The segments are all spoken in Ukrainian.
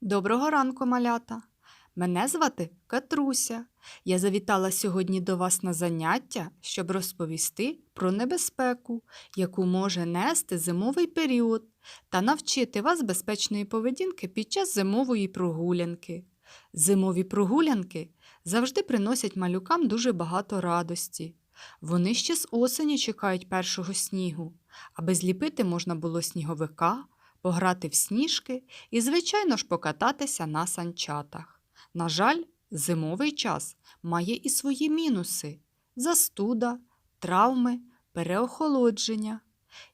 Доброго ранку, малята. Мене звати Катруся. Я завітала сьогодні до вас на заняття, щоб розповісти про небезпеку, яку може нести зимовий період, та навчити вас безпечної поведінки під час зимової прогулянки. Зимові прогулянки завжди приносять малюкам дуже багато радості. Вони ще з осені чекають першого снігу, аби зліпити можна було сніговика, пограти в сніжки і, звичайно ж, покататися на санчатах. На жаль, зимовий час має і свої мінуси застуда, травми, переохолодження.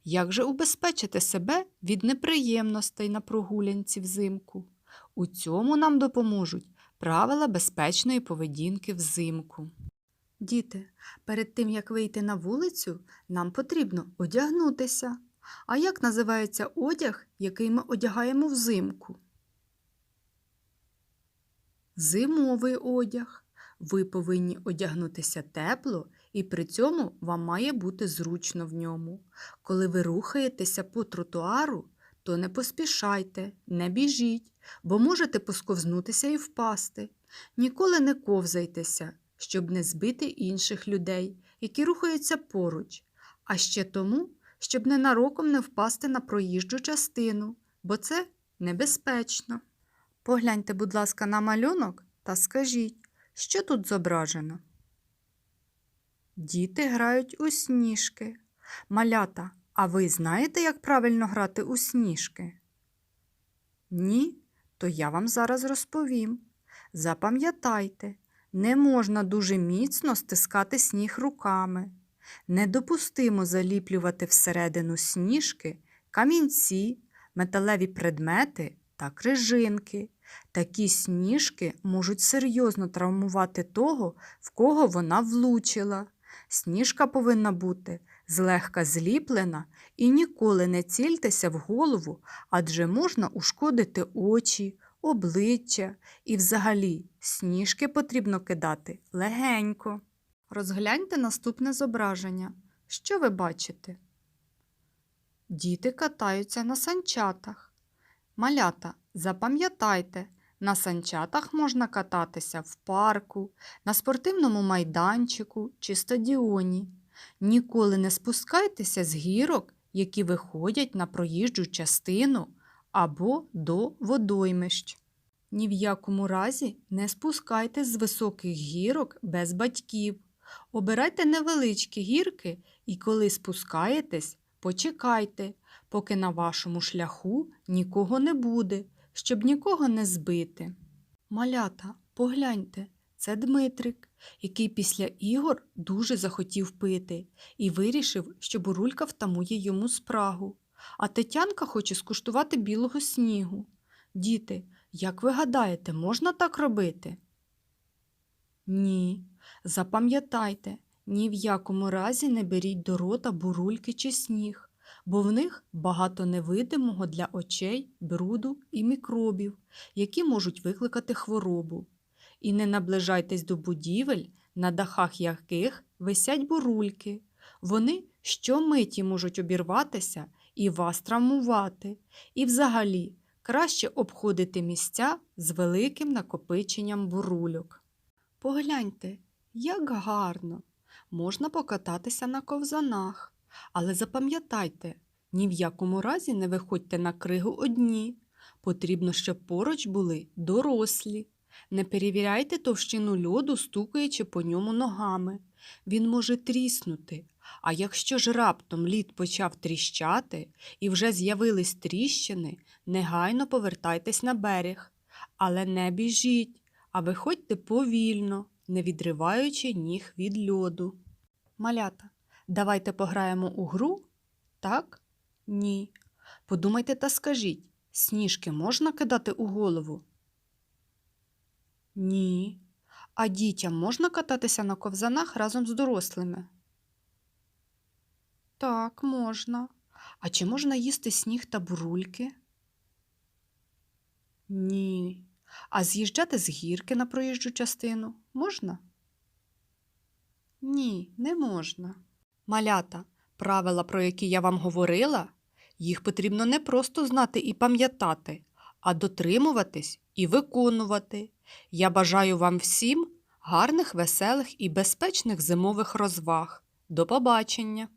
Як же убезпечити себе від неприємностей на прогулянці взимку? У цьому нам допоможуть правила безпечної поведінки взимку. Діти, перед тим як вийти на вулицю, нам потрібно одягнутися. А як називається одяг, який ми одягаємо взимку? Зимовий одяг. Ви повинні одягнутися тепло, і при цьому вам має бути зручно в ньому. Коли ви рухаєтеся по тротуару, то не поспішайте, не біжіть, бо можете посковзнутися і впасти. Ніколи не ковзайтеся, щоб не збити інших людей, які рухаються поруч, а ще тому, щоб ненароком не впасти на проїжджу частину, бо це небезпечно. Погляньте, будь ласка, на малюнок та скажіть, що тут зображено? Діти грають у сніжки. Малята, а ви знаєте, як правильно грати у сніжки? Ні? То я вам зараз розповім. Запам'ятайте, не можна дуже міцно стискати сніг руками. Недопустимо заліплювати всередину сніжки камінці, металеві предмети та крижинки. Такі сніжки можуть серйозно травмувати того, в кого вона влучила. Сніжка повинна бути злегка зліплена і ніколи не цільтеся в голову, адже можна ушкодити очі, обличчя і взагалі сніжки потрібно кидати легенько. Розгляньте наступне зображення. Що ви бачите? Діти катаються на санчатах. Малята, запам'ятайте, на санчатах можна кататися в парку, на спортивному майданчику чи стадіоні. Ніколи не спускайтеся з гірок, які виходять на проїжджу частину або до водоймищ. Ні в якому разі не спускайтесь з високих гірок без батьків. Обирайте невеличкі гірки і коли спускаєтесь, почекайте, поки на вашому шляху нікого не буде, щоб нікого не збити. Малята, погляньте, це Дмитрик, який після ігор дуже захотів пити і вирішив, що бурулька втамує йому спрагу. А Тетянка хоче скуштувати білого снігу. Діти, як ви гадаєте, можна так робити? Ні. Запам'ятайте, ні в якому разі не беріть до рота бурульки чи сніг, бо в них багато невидимого для очей бруду і мікробів, які можуть викликати хворобу. І не наближайтесь до будівель, на дахах яких висять бурульки. Вони щомиті можуть обірватися і вас травмувати. І взагалі краще обходити місця з великим накопиченням бурульок. Погляньте, як гарно! Можна покататися на ковзанах, але запам'ятайте, ні в якому разі не виходьте на кригу одні. Потрібно, щоб поруч були дорослі. Не перевіряйте товщину льоду, стукаючи по ньому ногами. Він може тріснути. А якщо ж раптом лід почав тріщати і вже з'явились тріщини, негайно повертайтесь на берег. Але не біжіть, а виходьте повільно, не відриваючи ніг від льоду. Малята, давайте пограємо у гру? Так? Ні. Подумайте та скажіть, сніжки можна кидати у голову? Ні. А дітям можна кататися на ковзанах разом з дорослими? Так, можна. А чи можна їсти сніг та бурульки? Ні. А з'їжджати з гірки на проїжджу частину можна? Ні, не можна. Малята, правила, про які я вам говорила, їх потрібно не просто знати і пам'ятати, а дотримуватись і виконувати. Я бажаю вам всім гарних, веселих і безпечних зимових розваг. До побачення!